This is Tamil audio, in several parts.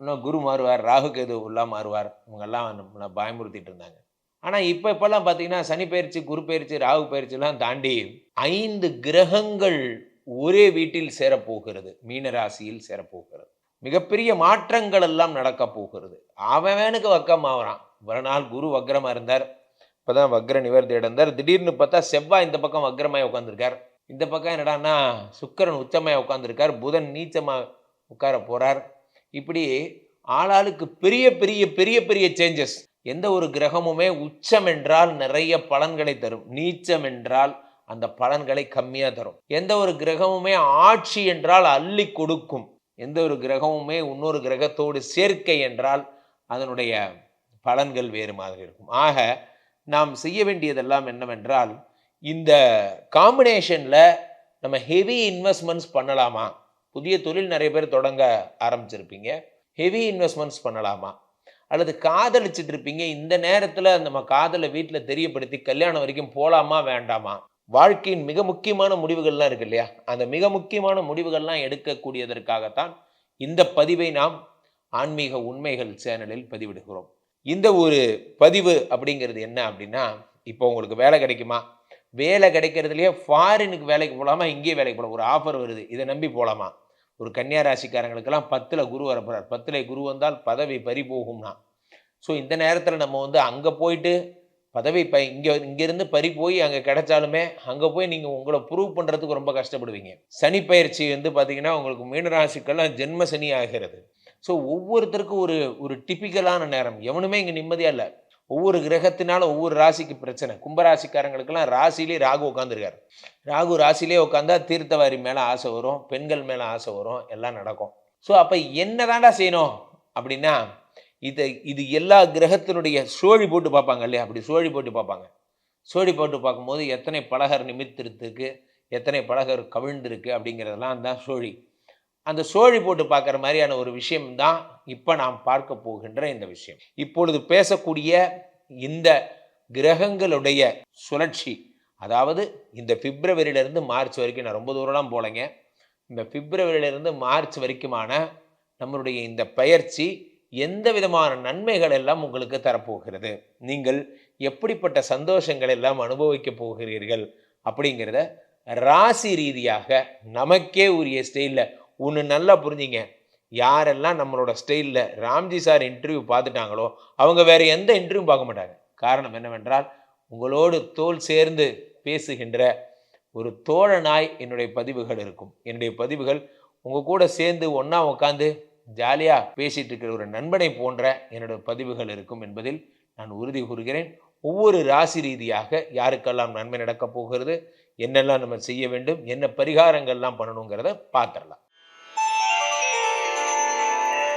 இன்னும் குரு மாறுவார் ராகு கேது உள்ளா மாறுவார். இவங்கெல்லாம் நம்மளை பயமுறுத்திட்டு இருந்தாங்க. ஆனால் இப்போ இப்போல்லாம் பார்த்தீங்கன்னா சனி பயிற்சி குரு பயிற்சி ராகு பயிற்சிலாம் தாண்டி ஐந்து கிரகங்கள் ஒரே வீட்டில் சேரப்போகிறது. மீனராசியில் சேரப்போகிறது. மிகப்பெரிய மாற்றங்கள் எல்லாம் நடக்க போகிறது. அவனுக்கு வக்கம் ஆகிறான். ஒரு நாள் குரு வக்ரமாக இருந்தார். இப்போதான் வக்ர நிவர்த்தி அடைந்தார். திடீர்னு பார்த்தா செவ்வாய் இந்த பக்கம் வக்ரமாய் உட்காந்துருக்கார் இந்த பக்கம் என்னடான்னா சுக்கிரன் உச்சமாய் உட்காந்துருக்கார் புதன் நீச்சமாக உட்கார போகிறார் இப்படி ஆளாளுக்கு பெரிய பெரிய பெரிய பெரிய சேஞ்சஸ் எந்த ஒரு கிரகமுமே உச்சம் என்றால் நிறைய பலன்களை தரும். நீச்சம் என்றால் அந்த பலன்களை கம்மியாக தரும். எந்த ஒரு கிரகமுமே ஆட்சி என்றால் அள்ளி கொடுக்கும். எந்த ஒரு கிரகமுமே இன்னொரு கிரகத்தோடு சேர்க்கை என்றால் அதனுடைய பலன்கள் வேறு மாதிரி இருக்கும். ஆக நாம் செய்ய வேண்டியதெல்லாம் என்னவென்றால் இந்த காம்பினேஷனில் நம்ம ஹெவி இன்வெஸ்ட்மெண்ட்ஸ் பண்ணலாமா? புதிய தொழில் நிறைய பேர் தொடங்க ஆரம்பிச்சிருப்பீங்க. ஹெவி இன்வெஸ்ட்மெண்ட்ஸ் பண்ணலாமா? அல்லது காதலிச்சுட்டு இருப்பீங்க. இந்த நேரத்தில் நம்ம காதலை வீட்டில் தெரியப்படுத்தி கல்யாணம் வரைக்கும் போகலாமா வேண்டாமா? வாழ்க்கையின் மிக முக்கியமான முடிவுகள்லாம் இருக்கு இல்லையா? அந்த மிக முக்கியமான முடிவுகள்லாம் எடுக்கக்கூடியதற்காகத்தான் இந்த பதிவை நாம் ஆன்மீக உண்மைகள் சேனலில் பதிவிடுகிறோம். இந்த ஒரு பதிவு அப்படிங்கிறது என்ன அப்படின்னா இப்போ உங்களுக்கு வேலை கிடைக்குமா? வேலை கிடைக்கிறதுலையே ஃபாரினுக்கு வேலைக்கு போகலாமா இங்கேயே வேலைக்கு போகலாம் ஒரு ஆஃபர் வருது. இதை நம்பி போகலாமா ஒரு கன்னியா ராசிக்காரங்களுக்கெல்லாம் பத்தில் குரு வரப்போகிறார் பத்தில் குரு வந்தால் பதவி பறி போகும்னா. ஸோ இந்த நேரத்தில் நம்ம வந்து அங்கே போயிட்டு பதவி ப இங்கே இங்கேருந்து பறி போய் அங்கே கிடைச்சாலுமே அங்கே போய் நீங்கள் உங்களை ப்ரூவ் பண்ணுறதுக்கு ரொம்ப கஷ்டப்படுவீங்க. சனி பயிற்சி வந்து பார்த்தீங்கன்னா உங்களுக்கு மீனராசிக்கெல்லாம் ஜென்ம சனி ஆகிறது. ஸோ ஒவ்வொருத்தருக்கும் ஒரு ஒரு டிப்பிக்கலான நேரம். எவனுமே இங்கே நிம்மதியாக இல்லை. ஒவ்வொரு கிரகத்தினால ஒவ்வொரு ராசிக்கு பிரச்சனை. கும்பராசிக்காரங்களுக்கெல்லாம் ராசிலேயே ராகு உட்காந்துருக்காரு ராகு ராசிலே உட்காந்தா தீர்த்தவாரி மேலே ஆசை வரும் பெண்கள் மேலே ஆசை வரும் எல்லாம் நடக்கும். ஸோ அப்போ என்ன தாண்டா செய்யணும்? அப்படின்னா இதை இது எல்லா கிரகத்தினுடைய சோழி போட்டு பார்ப்பாங்க இல்லையா? அப்படி சோழி போட்டு பார்ப்பாங்க. சோழி போட்டு பார்க்கும்போது எத்தனை பலகர் நிமித்திருக்கு எத்தனை பலகர் கவிழ்ந்திருக்கு அப்படிங்கிறதெல்லாம் தான் சோழி. அந்த சோழி போட்டு பார்க்குற மாதிரியான ஒரு விஷயம் தான் இப்போ நாம் பார்க்க போகின்ற இந்த விஷயம். இப்பொழுது பேசக்கூடிய இந்த கிரகங்களுடைய சுழற்சி அதாவது இந்த பிப்ரவரியிலிருந்து மார்ச் வரைக்கும் நான் ரொம்ப தூரம்லாம் போகலைங்க. இந்த பிப்ரவரியிலிருந்து மார்ச் வரைக்குமான நம்மளுடைய இந்த பயிற்சி எந்த விதமான நன்மைகள் எல்லாம் உங்களுக்கு தரப்போகிறது? நீங்கள் எப்படிப்பட்ட சந்தோஷங்கள் எல்லாம் அனுபவிக்க போகிறீர்கள்? அப்படிங்கிறத ராசி ரீதியாக நமக்கே உரிய ஸ்டைலில் ஒன்று நல்லா புரிஞ்சிங்க. யாரெல்லாம் நம்மளோட ஸ்டைலில் ராம்ஜி சார் இன்டர்வியூ பார்த்துட்டாங்களோ அவங்க வேறு எந்த இன்டர்வியூ பார்க்க மாட்டாங்க. காரணம் என்னவென்றால் உங்களோடு தோல் சேர்ந்து பேசுகின்ற ஒரு தோழனாய் என்னுடைய பதிவுகள் இருக்கும். என்னுடைய பதிவுகள் உங்கள் கூட சேர்ந்து ஒன்றா உட்காந்து ஜாலியாக பேசிகிட்டு இருக்கிற ஒரு நண்பனை போன்ற என்னோட பதிவுகள் இருக்கும் என்பதில் நான் உறுதி கூறுகிறேன். ஒவ்வொரு ராசி ரீதியாக யாருக்கெல்லாம் நன்மை நடக்கப் போகிறது என்னெல்லாம் நம்ம செய்ய வேண்டும் என்ன பரிகாரங்கள்லாம் பண்ணணுங்கிறத பார்த்துடலாம்.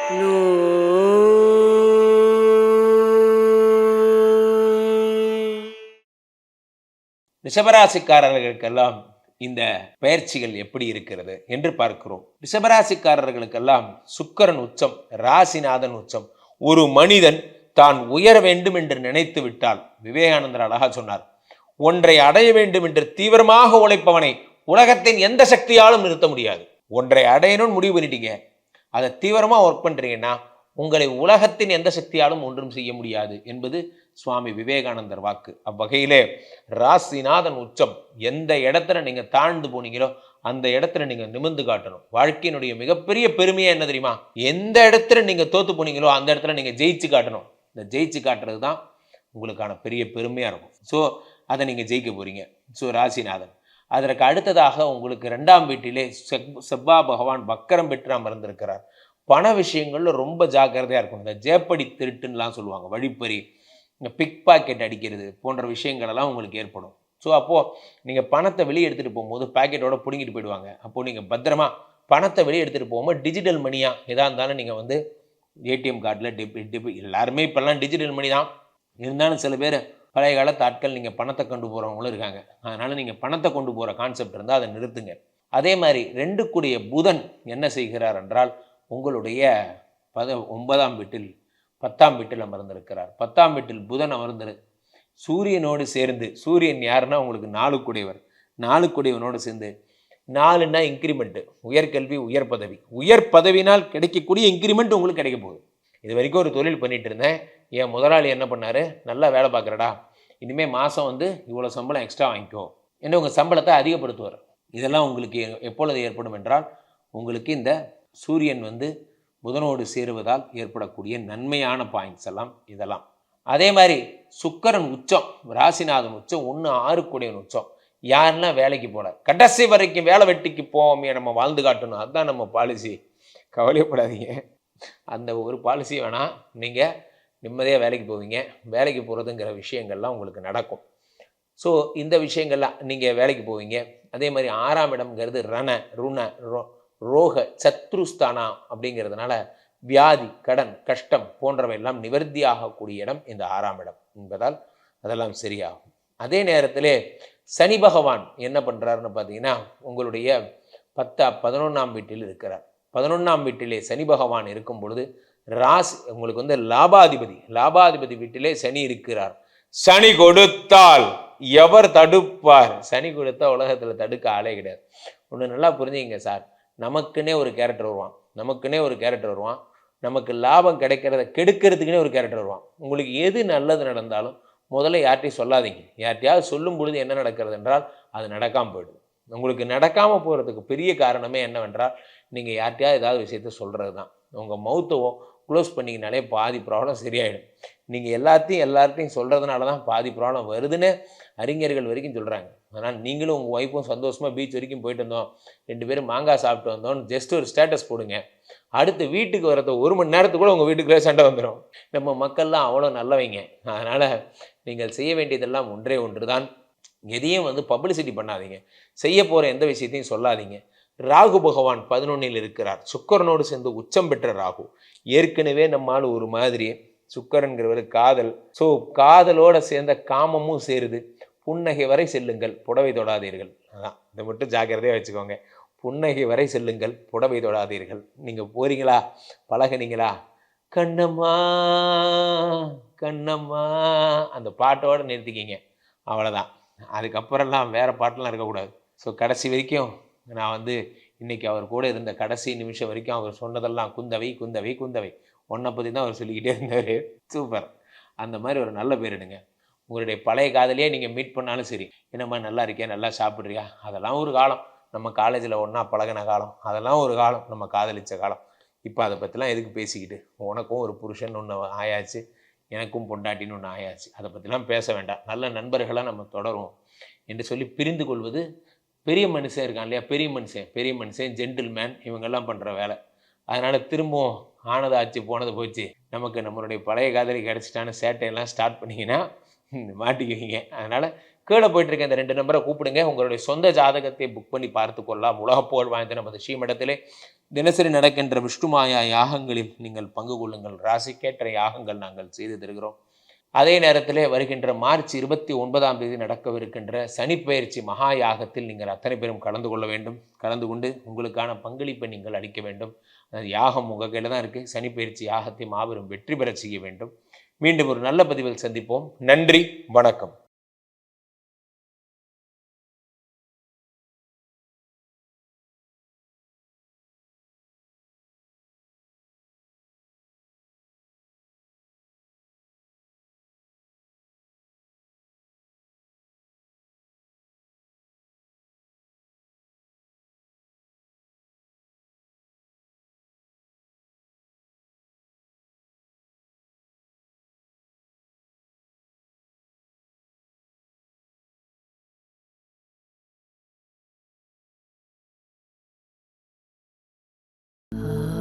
ரிஷபராசிக்காரர்களுக்கெல்லாம் இந்த பயிற்சிகள் எப்படி இருக்கிறது என்று பார்க்கிறோம். ரிஷபராசிக்காரர்களுக்கெல்லாம் சுக்கரன் உச்சம் ராசிநாதன் உச்சம். ஒரு மனிதன் தான் உயர வேண்டும் என்று நினைத்து விட்டால் விவேகானந்தர் அழகா சொன்னார் ஒன்றை அடைய வேண்டும் என்று தீவிரமாக உழைப்பவனை உலகத்தின் எந்த சக்தியாலும் நிறுத்த முடியாது. ஒன்றை அடையணும்னு முடிவு பண்ணிட்டீங்க அதை தீவிரமாக ஒர்க் பண்ணுறீங்கன்னா உங்களை உலகத்தின் எந்த சக்தியாலும் ஒன்றும் செய்ய முடியாது என்பது சுவாமி விவேகானந்தர் வாக்கு. அவ்வகையிலே ராசிநாதன் உச்சம். எந்த இடத்துல நீங்கள் தாழ்ந்து போனீங்களோ அந்த இடத்துல நீங்கள் நிமிர்ந்து காட்டணும். வாழ்க்கையினுடைய மிகப்பெரிய பெருமையாக என்ன தெரியுமா? எந்த இடத்துல நீங்கள் தோத்து போனீங்களோ அந்த இடத்துல நீங்கள் ஜெயிச்சு காட்டணும். இந்த ஜெயிச்சு காட்டுறது தான் உங்களுக்கான பெரிய பெருமையாக இருக்கும். ஸோ அதை நீங்கள் ஜெயிக்க போகிறீங்க ஸோ ராசிநாதன். அதற்கு அடுத்ததாக உங்களுக்கு ரெண்டாம் வீட்டிலே செப் செவ்வா பகவான் வக்கரம் பெற்று இருந்திருக்கிறார் பண விஷயங்களில் ரொம்ப ஜாக்கிரதையாக இருக்கும் இந்த ஜேப்படி திருட்டுன்னெலாம் சொல்லுவாங்க. வழிப்பறி இந்த பிக் பாக்கெட் அடிக்கிறது போன்ற விஷயங்களெல்லாம் உங்களுக்கு ஏற்படும். ஸோ அப்போது நீங்கள் பணத்தை வெளியே எடுத்துகிட்டு போகும்போது பாக்கெட்டோட பிடுங்கிட்டு போயிடுவாங்க. அப்போது நீங்கள் பத்திரமா பணத்தை வெளியே எடுத்துகிட்டு போகும்போது டிஜிட்டல் மணியாக எதாக இருந்தாலும் நீங்கள் வந்து ஏடிஎம் கார்டில் டெபி டெபி எல்லாருமே இப்போல்லாம் டிஜிட்டல் மணி தான். இருந்தாலும் சில பேர் பழைய காலத்து ஆட்கள் நீங்கள் பணத்தை கொண்டு போகிறவங்களும் இருக்காங்க. அதனால் நீங்கள் பணத்தை கொண்டு போகிற கான்செப்ட் இருந்தால் அதை நிறுத்துங்க. அதே மாதிரி ரெண்டு கூடிய புதன் என்ன செய்கிறார் என்றால் உங்களுடைய பத ஒன்பதாம் வீட்டில் பத்தாம் வீட்டில் அமர்ந்திருக்கிறார். பத்தாம் வீட்டில் புதன் அமர்ந்திரு சூரியனோடு சேர்ந்து சூரியன் யாருன்னா உங்களுக்கு நாலு கூடியவர் நாலு கூடியவனோடு சேர்ந்து நாலுன்னா இன்க்ரிமெண்ட்டு உயர்கல்வி உயர் பதவி. உயர் பதவினால் கிடைக்கக்கூடிய இன்க்ரிமெண்ட் உங்களுக்கு கிடைக்க போகுது. இது வரைக்கும் ஒரு தொழில் பண்ணிட்டு இருந்தேன். என் முதலாளி என்ன பண்ணாரு? நல்லா வேலை பார்க்குறடா. இனிமேல் மாதம் வந்து இவ்வளோ சம்பளம் எக்ஸ்ட்ரா வாங்கிக்கோ. என்று உங்கள் சம்பளத்தை அதிகப்படுத்துவார். இதெல்லாம் உங்களுக்கு எப்பொழுது ஏற்படும் என்றால் உங்களுக்கு இந்த சூரியன் வந்து புதனோடு சேருவதால் ஏற்படக்கூடிய நன்மையான பாயிண்ட்ஸ் எல்லாம் இதெல்லாம். அதே மாதிரி சுக்கரன் உச்சம் ராசிநாதன் உச்சம் ஒன்று ஆறு கூடியவன் உச்சம். யாருன்னா வேலைக்கு போல. கடைசி வரைக்கும் வேலை வெட்டிக்கு போவோமே நம்ம வாழ்ந்து காட்டணும். அதுதான் நம்ம பாலிசி கவலைப்படாதீங்க அந்த ஒரு பாலிசி வேணால் நீங்கள் நிம்மதியாக வேலைக்கு போவீங்க. வேலைக்கு போகிறதுங்கிற விஷயங்கள்லாம் உங்களுக்கு நடக்கும். ஸோ இந்த விஷயங்கள்லாம் நீங்கள் வேலைக்கு போவீங்க. அதே மாதிரி ஆறாம் இடம்ங்கிறது ரண ருண ரோ ரோக சத்ருஸ்தானா அப்படிங்கிறதுனால வியாதி கடன் கஷ்டம் போன்றவை எல்லாம் நிவர்த்தி ஆகக்கூடிய இடம் இந்த ஆறாம் இடம் என்பதால் அதெல்லாம் சரியாகும். அதே நேரத்திலே சனி பகவான் என்ன பண்ணுறாருன்னு பார்த்தீங்கன்னா உங்களுடைய பத்தா பதினொன்றாம் வீட்டில் இருக்கிறார். பதினொன்றாம் வீட்டிலே சனி பகவான் இருக்கும் பொழுது ராசி உங்களுக்கு வந்து லாபாதிபதி லாபாதிபதி வீட்டிலே சனி இருக்கிறார். சனி கொடுத்தால் எவர் தடுப்பார்? சனி கொடுத்தா உலகத்தில் தடுக்க ஆளே கிடையாது. ஒன்று நல்லா புரிஞ்சுங்க சார். நமக்குன்னே ஒரு கேரக்டர் வருவான். நமக்குன்னே ஒரு கேரக்டர் வருவான். நமக்கு லாபம் கிடைக்கிறத கெடுக்கிறதுக்குனே ஒரு கேரக்டர் வருவான். உங்களுக்கு எது நல்லது நடந்தாலும் முதல்ல யார்ட்டையும் சொல்லாதீங்க. யார்ட்டையாவது சொல்லும் பொழுது என்ன நடக்கிறது என்றால் அது நடக்காமல் போயிடுது. உங்களுக்கு நடக்காமல் போகிறதுக்கு பெரிய காரணமே என்னவென்றால் நீங்கள் யார்ட்டையாவது ஏதாவது விஷயத்த சொல்கிறது தான் உங்கள் மௌத்தவோ க்ளோஸ் பண்ணிங்கனாலே பாதி ப்ராப்ளம் சரியாயிடும். நீங்கள் எல்லாத்தையும் எல்லார்ட்டையும் சொல்கிறதுனால தான் பாதி ப்ராப்ளம் வருதுன்னு அறிஞர்கள் வரைக்கும் சொல்கிறாங்க அதனால் நீங்களும் உங்கள் ஒய்ஃபும் சந்தோஷமாக பீச் வரைக்கும் போயிட்டு வந்தோம். ரெண்டு பேரும் மாங்காய் சாப்பிட்டு வந்தோம்னு ஜஸ்ட் ஒரு ஸ்டேட்டஸ் போடுங்க. அடுத்து வீட்டுக்கு வரத ஒரு மணி நேரத்துக்குள்ள உங்கள் வீட்டுக்குள்ளே சண்டை வந்துடும் நம்ம மக்கள்லாம் அவ்வளோ நல்லவங்க. அதனால் நீங்கள் செய்ய வேண்டியதெல்லாம் ஒன்றே ஒன்று தான் எதையும் வந்து பப்ளிசிட்டி பண்ணாதீங்க. செய்ய போகிற எந்த விஷயத்தையும் சொல்லாதீங்க. ராகு பகவான் பதினொன்னில் இருக்கிறார். சுக்கரனோடு சேர்ந்து உச்சம் பெற்ற ராகு. ஏற்கனவே நம்மால் ஒரு மாதிரி சுக்கரன்கிறவர் காதல். ஸோ காதலோட சேர்ந்த காமமும் சேருது. புன்னகை வரை செல்லுங்கள் புடவை தொடாதீர்கள். அதான் இதை மட்டும் ஜாக்கிரதையாக வச்சுக்கோங்க. புன்னகை வரை செல்லுங்கள் புடவை தொடாதீர்கள். நீங்கள் போறீங்களா? பழகுனீங்களா? கண்ணம்மா கண்ணம்மா அந்த பாட்டோடு நிறுத்திக்கிங்க. அவ்வளோதான் அதுக்கப்புறம்லாம் வேறு பாட்டெலாம் இருக்கக்கூடாது. ஸோ கடைசி வரைக்கும் நான் வந்து இன்னைக்கு அவர் கூட இருந்த கடைசி நிமிஷம் வரைக்கும் அவர் சொன்னதெல்லாம் குந்தவை குந்தவை குந்தவை. ஒன்றை பற்றி தான் அவர் சொல்லிக்கிட்டே இருந்தார். சூப்பர் அந்த மாதிரி ஒரு நல்ல பேரிடுங்க உங்களுடைய பழைய காதலியே நீங்கள் மீட் பண்ணாலும் சரி. என்னம்மா நல்லா இருக்கியா நல்லா சாப்பிட்றியா? அதெல்லாம் ஒரு காலம். நம்ம காலேஜில் ஒன்றா பழகின காலம். அதெல்லாம் ஒரு காலம். நம்ம காதலித்த காலம். இப்போ அதை பற்றிலாம் எதுக்கு பேசிக்கிட்டு? உனக்கும் ஒரு புருஷன் ஒன்று ஆயாச்சு. எனக்கும் பொண்டாட்டின்னு ஒன்று ஆயாச்சு. அதை பற்றிலாம் பேச வேண்டாம். நல்ல நண்பர்களாக நம்ம தொடருவோம். என்று சொல்லி பிரிந்து கொள்வது பெரிய மனுஷன் இருக்கான் இல்லையா? பெரிய மனுஷன் பெரிய மனுஷன் ஜென்டில்மேன் இவங்கெல்லாம் பண்ணுற வேலை. அதனால் திரும்பவும் ஆனது ஆச்சு போனது போச்சு. நமக்கு நம்மளுடைய பழைய காதலி கிடச்சிட்டான சேட்டையெல்லாம் ஸ்டார்ட் பண்ணிங்கன்னா மாட்டிக்குவீங்க. அதனால் கீழே போயிட்டு இருக்க இந்த ரெண்டு நம்பரை கூப்பிடுங்க. உங்களுடைய சொந்த ஜாதகத்தை புக் பண்ணி பார்த்து கொள்ளலாம். உலகப்போல் வாய்ந்த நமது ஸ்ரீமடத்திலே தினசரி நடக்கின்ற விஷ்ணுமாயா யாகங்களில் நீங்கள் பங்கு கொள்ளுங்கள். ராசிக்கேற்ற யாகங்கள் நாங்கள் செய்து தருகிறோம். அதே நேரத்திலே வருகின்ற மார்ச் இருபத்தி ஒன்பதாம் தேதி நடக்கவிருக்கின்ற சனிப்பெயர்ச்சி மகா யாகத்தில் நீங்கள் அத்தனை பேரும் கலந்து கொள்ள வேண்டும். கலந்து கொண்டு உங்களுக்கான பங்களிப்பை நீங்கள் அளிக்க வேண்டும். அது யாகம் உங்கள் கையில் தான் இருக்குது சனிப்பெயர்ச்சி யாகத்தை மாபெரும் வெற்றி பெறச் செய்ய வேண்டும். மீண்டும் ஒரு நல்ல பதிவில் சந்திப்போம். நன்றி. வணக்கம். Uh...